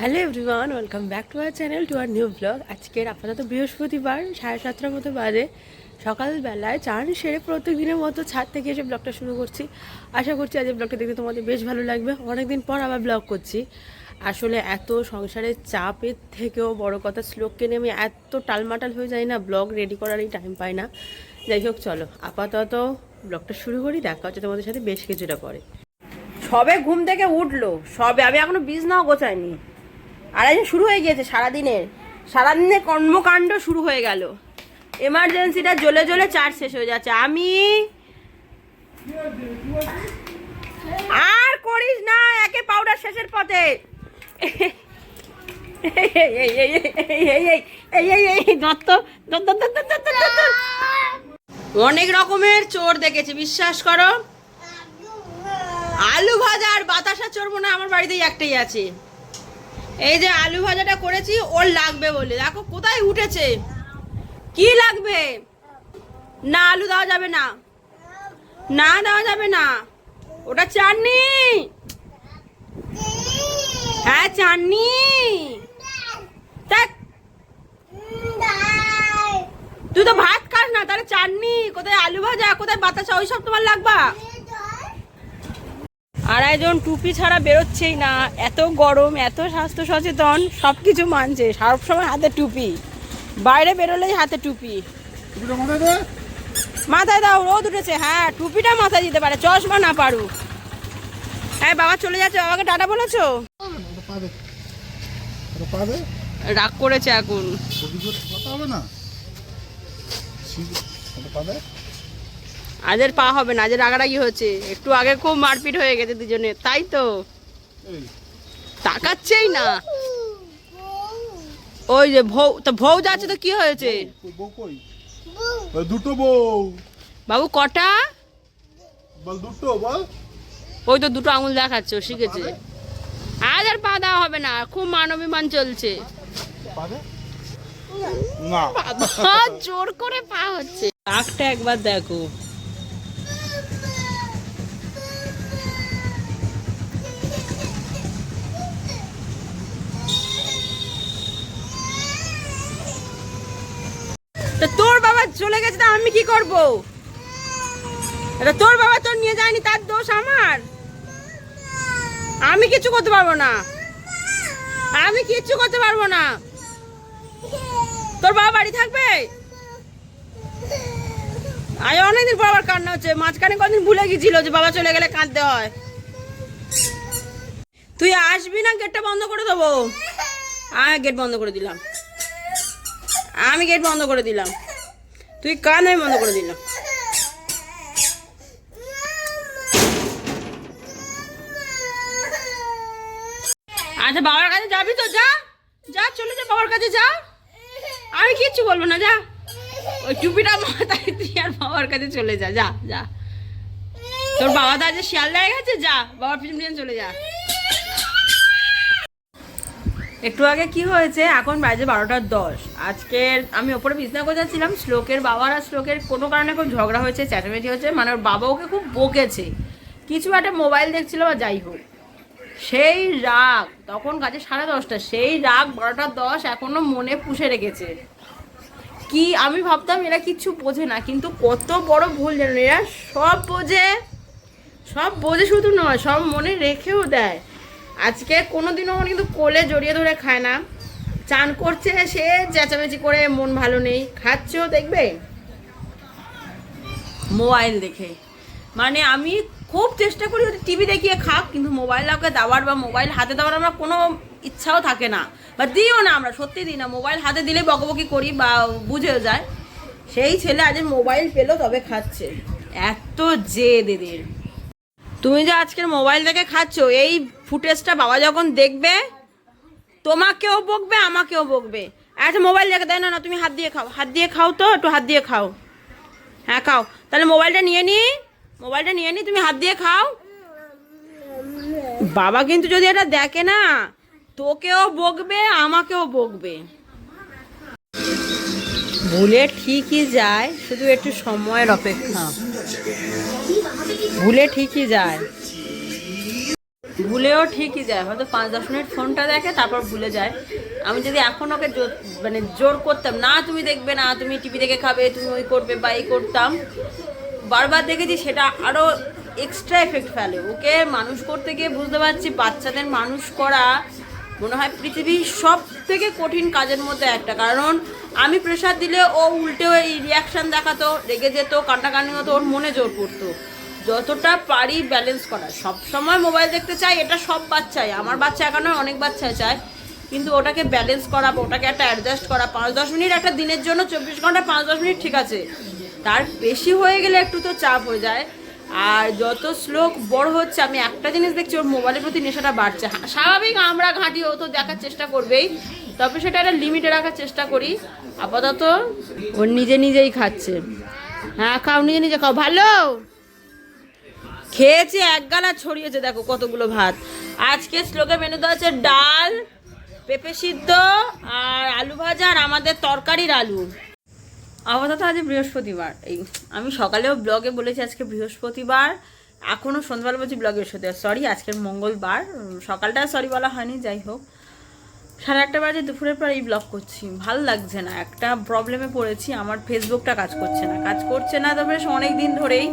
Hello everyone welcome back to our channel to our new blog আজকের আপাতত বৃহস্পতিবার, সাড়ে সাতটার মতো বাজে। সকালবেলায় চান সেরে প্রত্যেকদিনের মতো ছাদ থেকে এসে ব্লগটা শুরু করছি। আশা করছি আজকে ব্লগটা দেখতে তোমাদের বেশ ভালো লাগবে। অনেকদিন পর আবার ব্লগ করছি। আসলে এত সংসারের চাপের থেকেও বড় কথা, শ্লোককে নিয়ে আমি এত টালমাটাল হয়ে যাই না ব্লগ রেডি করারই টাইম পাই না। যাই হোক, চলো, আপাতত ব্লগটা শুরু করি, দেখা হচ্ছে তোমাদের সাথে বেশ কিছুটা পরে। সবে ঘুম থেকে উঠল, সবে, আমি এখনও বিছনাও গোছাইনি। আড়াইশো শুরু হয়ে গিয়েছে সারাদিনের। সারাদিনের কর্মকাণ্ড শুরু হয়ে গেল। এমার্জেন্সিটা জ্বলে জ্বলে চার্জ শেষ হয়ে যাচ্ছে। আমি আর করিস না, একে পাউডার শেষের পথে। অনেক রকমের চোর দেখেছি, বিশ্বাস করো। আলু ভাজা আর বাতাসা চোর মনে আমার বাড়িতেই একটাই আছে। এই যে আলু ভাজাটা করেছি ওর লাগবে বলে। দেখো কোথায় উঠেছে। কি লাগবে? না আলু দেওয়া যাবে না। না দেওয়া যাবে না। ওটা চাটনি হ্যাঁ ধ্যাৎ, তুই তো ভাত খাস না তাহলে চাটনি কোথায় আলু ভাজা কোথায় বাতাসা ওইসব তোমার লাগবা? আর একজন টুপি ছাড়া বেরোচ্ছেই না। এত গরম এত স্বাস্থ্য সচেতন সব কিছু মানছে। সব সময় হাতে টুপি। বাইরে বেরোলেই হাতে টুপি। মাথায় দাও। রোদ উঠেছে। হ্যাঁ টুপিটা মাথায় দিতে পারে চশমা না পারু হ্যাঁ বাবা চলে যাচ্ছে। বাবাকে টাটা বলেছ? রাগ করেছে এখন। কথা হবে না? আজের পা হবে না আজের রাগারাগি হচ্ছে। একটু আগে খুব মারপিট হয়ে গেছে দুজনে তাই তো। তাকাচ্ছেই না। ওই যে ভৌ তো ভৌ যাচ্ছে তো কি হয়েছে? দুটো বউ। বাবু কটা? বল দুটো বল। ওই তো দুটো আঙুল দেখাচ্ছে ও শিখেছে। আজ আর পা দেওয়া হবে না খুব মানবিমান চলছে। জোর করে পা হচ্ছে। কাকটা একবার দেখো। চলে গেছে তা আমি কি করব? এটা তোর বাবা তোর নিয়ে যায়নি, তার দোষ আমার। আমি কিছু করতে পারব না। আমি কিচ্ছু করতে পারব না। তোর বাবা বাড়ি থাকবে? আজ অনেকদিন পর আবার কান্না হচ্ছে। মাঝখানে কদিন ভুলে গেছিল যে বাবা চলে গেলে কাঁদতে হয়। তুই আসবি না গেটটা বন্ধ করে দেবো। আমি গেট বন্ধ করে দিলাম। আমি গেট বন্ধ করে দিলাম। তুই কান আমি বন্ধ করে দিলাম আচ্ছা বাবার কাছে যাবি তো? যা। যা, চলে যা বাবার কাছে, যা। আমি কিচ্ছু বলব না, যা। ওই টুপিটা মাথায় তুই আর বাবার কাছে চলে যা যা যা। তোর বাবা তো আজ শিয়াল লেগে গেছে, যা। বাবার পিছন পিছন চলে যা। একটু আগে কি হয়েছে? এখন বাজে বারোটার দশ। আজকের আমি ওপরে বিছনা গোছাচ্ছিলাম, শ্লোকের বাবার আর শ্লোকের কোনো কারণে খুব ঝগড়া হয়েছে চেঁচামেচি হয়েছে মানে ওর বাবা ওকে খুব বকেছে। কিছু একটা মোবাইল দেখছিল বা যাই হোক। সেই রাগ, তখন কাজে সাড়ে দশটা, সেই রাগ বারোটা দশ এখনও মনে পুষে রেখেছে। কি আমি ভাবতাম এরা কিচ্ছু বোঝে না, কিন্তু কত বড় ভুল জানো এরা সব বোঝে। সব বোঝে শুধু নয়, সব মনে রেখেও দেয়। আজকে কোনোদিনও আমার কিন্তু কোলে জড়িয়ে ধরে খায় না। চান করছে সে, চেঁচামেচি করে মন ভালো নেই। খাচ্ছেও দেখবে? মোবাইল দেখে। মানে আমি খুব চেষ্টা করি ওদের টিভি দেখিয়ে খাক, কিন্তু মোবাইল আমাকে দেওয়ার বা মোবাইল হাতে দেওয়ার আমার কোনো ইচ্ছাও থাকে না। বা দিও না আমরা, সত্যি দিই না। মোবাইল হাতে দিলে বকবকি করি বা বুঝেও যায়। সেই ছেলে আজ মোবাইল পেল, তবে খাচ্ছে। এত জেদ এদের। তুমি যে আজকের মোবাইল দেখে খাচ্ছ, এই ফুটেজটা বাবা যখন দেখবে, তোমাকেও বকবে, আমাকেও বকবে। আচ্ছা মোবাইল দেখে দেয় না না, তুমি হাত দিয়ে খাও। হাত দিয়ে খাও তো, একটু হাত দিয়ে খাও। হ্যাঁ খাও। তাহলে মোবাইলটা নিয়ে নি, মোবাইলটা নিয়ে নি, তুমি হাত দিয়ে খাও। বাবা কিন্তু যদি এটা দেখে না, তোকেও বকবে, আমাকেও বকবে। ভুলে ঠিকই যায়, শুধু একটু সময়ের অপেক্ষা। ভুলে ঠিকই যায়। ভুলেও ঠিকই যায়। হয়তো পাঁচ, দশ মিনিট ফোনটা দেখে তারপর ভুলে যায়। আমি যদি এখন ওকে মানে জোর করতাম, না, তুমি দেখবে না, তুমি টিভি দেখে খাবে, তুমি ওই করবে বা এই করতাম। বারবার দেখেছি, সেটা আরও এক্সট্রা এফেক্ট ফেলে। ওকে মানুষ করতে গিয়ে বুঝতে পারছি, বাচ্চাদের মানুষ করা মনে হয় পৃথিবীর সব থেকে কঠিন কাজের মধ্যে একটা। কারণ আমি প্রেশার দিলে ও উল্টে এই রিয়াকশান দেখাতো, রেগে যেত, কান্নাকানি হতো, ওর মনে জোর পড়তো। যতটা পারি ব্যালেন্স করা সব সময় মোবাইল দেখতে চাই, এটা সব বাচ্চাই। আমার বাচ্চা এখনও অনেক বাচ্চাই চায়। কিন্তু ওটাকে ব্যালেন্স করা বা ওটাকে একটা অ্যাডজাস্ট করা, পাঁচ দশ মিনিট একটা দিনের জন্য চব্বিশ ঘণ্টা পাঁচ দশ মিনিট ঠিক আছে। তার বেশি হয়ে গেলে একটু তো চাপ হয়ে যায়। আর যত শ্লোক বড় হচ্ছে, আমি একটা জিনিস দেখছি, ওর মোবাইলের প্রতি নেশাটা বাড়ছে। স্বাভাবিক আমরা ঘাঁটি, ও তো দেখার চেষ্টা করবেই। তবে সেটা একটা লিমিটে রাখার চেষ্টা করি। আপাতত ও নিজে নিজেই খাচ্ছে। হ্যাঁ খাও, নিজে নিজে খাও। ভালো? খেয়েছে, এক গালা ছড়িয়েছে, দেখো কতগুলো ভাত। আজকে শ্লোকে মেনু দেওয়া আছে ডাল, পেঁপে সিদ্ধ, আর আলু ভাজা, আর আমাদের তরকারির আলু। আপাতত আজ বৃহস্পতিবার। এই, আমি সকালেও ব্লগে বলেছি আজকে বৃহস্পতিবার। এখনও সন্ধ্যাবেলা বলছি ব্লগে বৃহস্পতিবার। সরি আজকের মঙ্গলবার। সকালটা সরি বলা হয়নি, যাই হোক। সাড়ে আটটা বাজে দুপুরের পর এই ব্লগ করছি। ভালো লাগছে না। একটা প্রবলেমে পড়েছি। আমার ফেসবুকটা কাজ করছে না। কাজ করছে না তবে অনেক দিন ধরেই।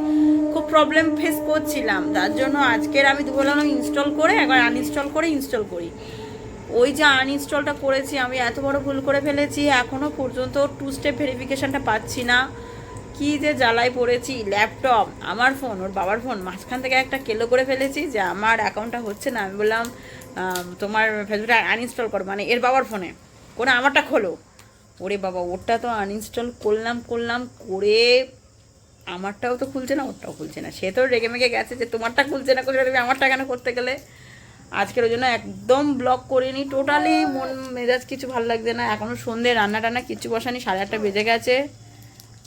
খুব প্রবলেম ফেস করছিলাম। তার জন্য আজকের আমি দুপুরবেলা ইনস্টল করে, একবার আনইনস্টল করে ইনস্টল করি। ওই যে আনইনস্টলটা করেছি, আমি এত বড় ভুল করে ফেলেছি এখনও পর্যন্ত টু স্টেপ ভেরিফিকেশনটা পাচ্ছি না। কি যে জ্বালায় পড়েছি ল্যাপটপ আমার ফোন ওর বাবার ফোন মাঝখান থেকে একটা কেলো করে ফেলেছি যে আমার অ্যাকাউন্টটা হচ্ছে না। আমি বললাম তোমার ফেসবুকটা আনইনস্টল করো মানে এর বাবার ফোনে করে আমারটা খোলো। ওরে বাবা, ওরটা তো আনইনস্টল করলাম করলাম, করে আমারটাও তো খুলছে না ওরটাও খুলছে না। সে তো রেগে মেগে গেছে যে তোমারটা খুলছে না না, তুমি আমারটা কেন করতে গেলে? আজকের ওই জন্য একদম ব্লক করিনি টোটালি মন মেজাজ কিছু ভালো লাগছে না। এখনও সন্ধে রান্না টান্না কিছু বসানি সাড়ে আটটা বেজে গেছে।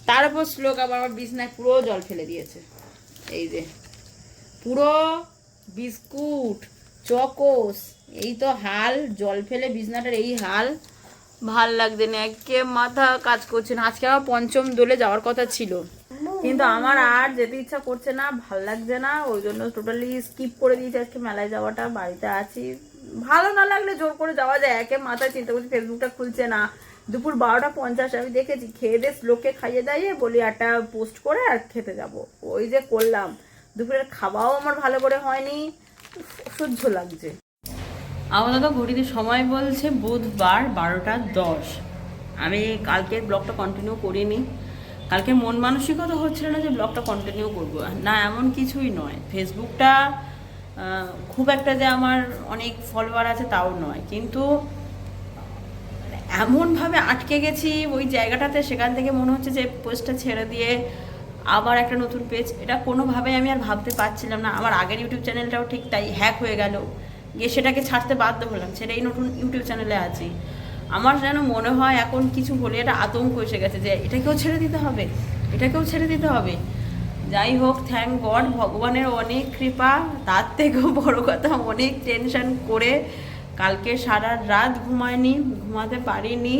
তার উপর শ্লোক আবার আমার বিছনায় পুরো জল ফেলে দিয়েছে। এই যে পুরো বিস্কুট চকোস এই তো হাল জল ফেলে বিছনাটার এই হাল। ভালো লাগছে না একে মাথা কাজ করছে না। আজকে আবার পঞ্চম দোলে যাওয়ার কথা ছিল। কিন্তু আমার আর যেতে ইচ্ছা করছে না ভালো লাগছে না ওই জন্য টোটালি স্কিপ করে দিয়েছি আজকে মেলায় যাওয়াটা বাড়িতে আছি। ভালো না লাগলে জোর করে যাওয়া যায় একে মাথায় চিন্তা করছি ফেসবুকটা খুলছে না। দুপুর বারোটা পঞ্চাশ আমি দেখেছি খেয়ে দিয়ে লোককে খাইয়ে দাইয়ে বলি একটা পোস্ট করে আর খেতে যাব। ওই যে করলাম। দুপুরের খাওয়াও আমার ভালো করে হয়নি। উফ, অসহ্য লাগছে। আপাতত ঘড়িতে সময় বলছে বুধবার বারোটা দশ। আমি কালকের ব্লগটা কন্টিনিউ করিনি। কালকে মন মানসিকতা হচ্ছিল না যে ব্লগটা কন্টিনিউ করব। না, এমন কিছুই নয়। ফেসবুকটা খুব একটা যে আমার অনেক ফলোয়ার আছে তাও নয়। কিন্তু এমনভাবে আটকে গেছি ওই জায়গাটাতে, সেখান থেকে মনে হচ্ছে যে পোস্টটা ছেড়ে দিয়ে আবার একটা নতুন পেজ এটা কোনোভাবেই আমি আর ভাবতে পারছিলাম না। আমার আগের ইউটিউব চ্যানেলটাও ঠিক তাই হ্যাক হয়ে গেল। গিয়ে সেটাকে ছাড়তে বাধ্য হলাম। সেটা এই নতুন ইউটিউব চ্যানেলে আছি। আমার যেন মনে হয় এখন কিছু হলে এটা আতঙ্ক এসে গেছে যে এটাকেও ছেড়ে দিতে হবে, এটাকেও ছেড়ে দিতে হবে। যাই হোক থ্যাংক গড ভগবানের অনেক কৃপা, তার থেকেও বড় কথা অনেক টেনশন করে কালকে সারা রাত ঘুমায়নি, ঘুমাতে পারিনি।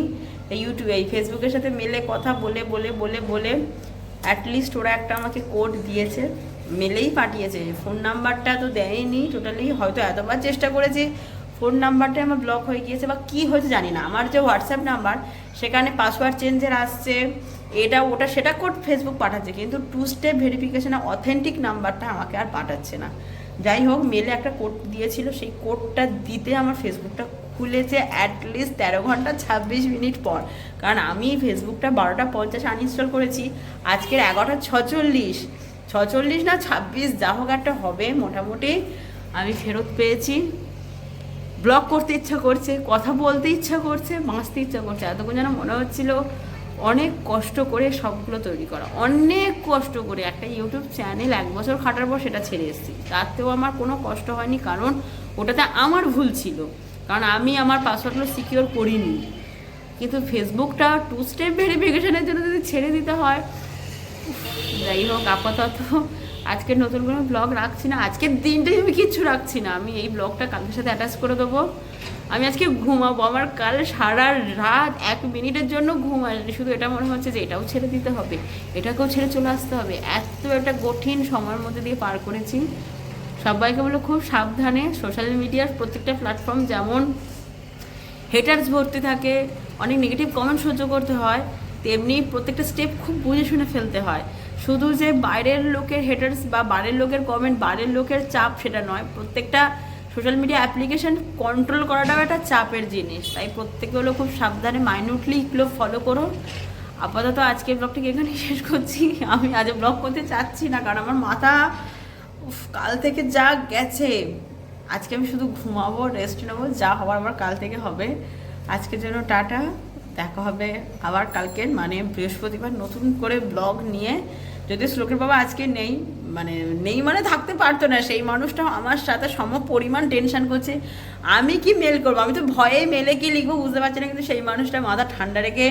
ইউটিউবে এই ফেসবুকের সাথে মেলে কথা, বলে বলে বলে বলে অ্যাটলিস্ট ওরা একটা আমাকে কোড দিয়েছে, মেলেই পাঠিয়েছে। ফোন নাম্বারটা তো দেয়নি টোটালি হয়তো এতবার চেষ্টা করেছি। ফোন নাম্বারটা আমার ব্লক হয়ে গিয়েছে বা কী হয়েছে জানি না। আমার যে হোয়াটসঅ্যাপ নাম্বার, সেখানে পাসওয়ার্ড চেঞ্জের আসছে, এটা, ওটা সেটা কোড ফেসবুক পাঠাচ্ছে, কিন্তু টু স্টেপ ভেরিফিকেশনে অথেন্টিক নাম্বারটা আমাকে আর পাঠাচ্ছে না। যাই হোক মেলে একটা কোড দিয়েছিল, সেই কোডটা দিতে আমার ফেসবুকটা খুলেছে অ্যাটলিস্ট তেরো ঘণ্টা ছাব্বিশ মিনিট পর। কারণ আমি ফেসবুকটা বারোটা পঞ্চাশ আনইনস্টল করেছি, আজকের এগারোটা ছচল্লিশ। ছচল্লিশ না ছাব্বিশ, যা হোক একটা হবে, মোটামুটি আমি ফেরত পেয়েছি। ব্লগ করতে ইচ্ছা করছে, কথা বলতে ইচ্ছা করছে, বাঁচতে ইচ্ছা করছে। এতক্ষণ যেন মনে হচ্ছিল অনেক কষ্ট করে সবগুলো তৈরি করা, অনেক কষ্ট করে। একটা ইউটিউব চ্যানেল এক বছর খাটার পর সেটা ছেড়ে এসেছি। তাতেও আমার কোনো কষ্ট হয়নি, কারণ ওটাতে আমার ভুল ছিল। কারণ আমি আমার পাসওয়ার্ডগুলো সিকিওর করিনি। কিন্তু ফেসবুকটা টু স্টেপ ভেরিফিকেশনের জন্য যদি ছেড়ে দিতে হয় যাই হোক, আপাতত আজকে নতুন কোনো ব্লগ রাখছি না। আজকের দিনটাই আমি কিচ্ছু রাখছি না। আমি এই ব্লগটা কালকের সাথে অ্যাটাচ করে দেবো। আমি আজকে ঘুমাবো। আমার কাল সারা রাত এক মিনিটের জন্য ঘুম শুধু এটা মনে হচ্ছে যে এটাও ছেড়ে দিতে হবে। এটাকেও ছেড়ে চলে আসতে হবে। এত একটা কঠিন সময়ের মধ্যে দিয়ে পার করেছি। সবাইকে বলো খুব সাবধানে। সোশ্যাল মিডিয়ার প্রত্যেকটা প্ল্যাটফর্ম যেমন হেটার্স ভর্তি থাকে, অনেক নেগেটিভ কমেন্ট সহ্য করতে হয়, তেমনি প্রত্যেকটা স্টেপ খুব বুঝে শুনে ফেলতে হয়। শুধু যে বাইরের লোকের হেটার্স বা বাইরের লোকের কমেন্ট বাইরের লোকের চাপ, সেটা নয়। প্রত্যেকটা সোশ্যাল মিডিয়া অ্যাপ্লিকেশন কন্ট্রোল করাটাও একটা চাপের জিনিস। তাই প্রত্যেকে হলো খুব সাবধানে মাইনিউটলি এগুলো ফলো করো আপাতত আজকের ব্লগটিকে এখানে শেষ করছি। আমি আজ ব্লগ করতে চাচ্ছি না, কারণ আমার মাথা কাল থেকে যা গেছে, আজকে আমি শুধু ঘুমাবো রেস্ট নেব, যা হওয়ার আমার কাল থেকে হবে। আজকের জন্য টাটা, দেখা হবে আবার কালকের মানে বৃহস্পতিবার নতুন করে ব্লগ নিয়ে। যদি শ্লোকের বাবা আজকে নেই মানে নেই মানে থাকতে পারতো না, সেই মানুষটা আমার সাথে সম পরিমাণ টেনশন করছে। আমি কি মেল করব? আমি তো ভয়ে মেলে কি লিখব, বুঝতে পারছি না, কিন্তু সেই মানুষটা মাথা ঠান্ডা রেখে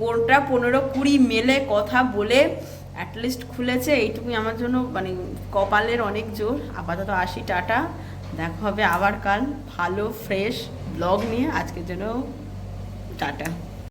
কোনটা পনেরো কুড়ি মেলে কথা বলে অ্যাটলিস্ট খুলেছে। এইটুকুই আমার জন্য মানে কপালের অনেক জোর। আপাতত আসি, টাটা। দেখা হবে আবার কাল। ভালো ফ্রেশ ব্লগ নিয়ে। আজকের জন্য টাটা।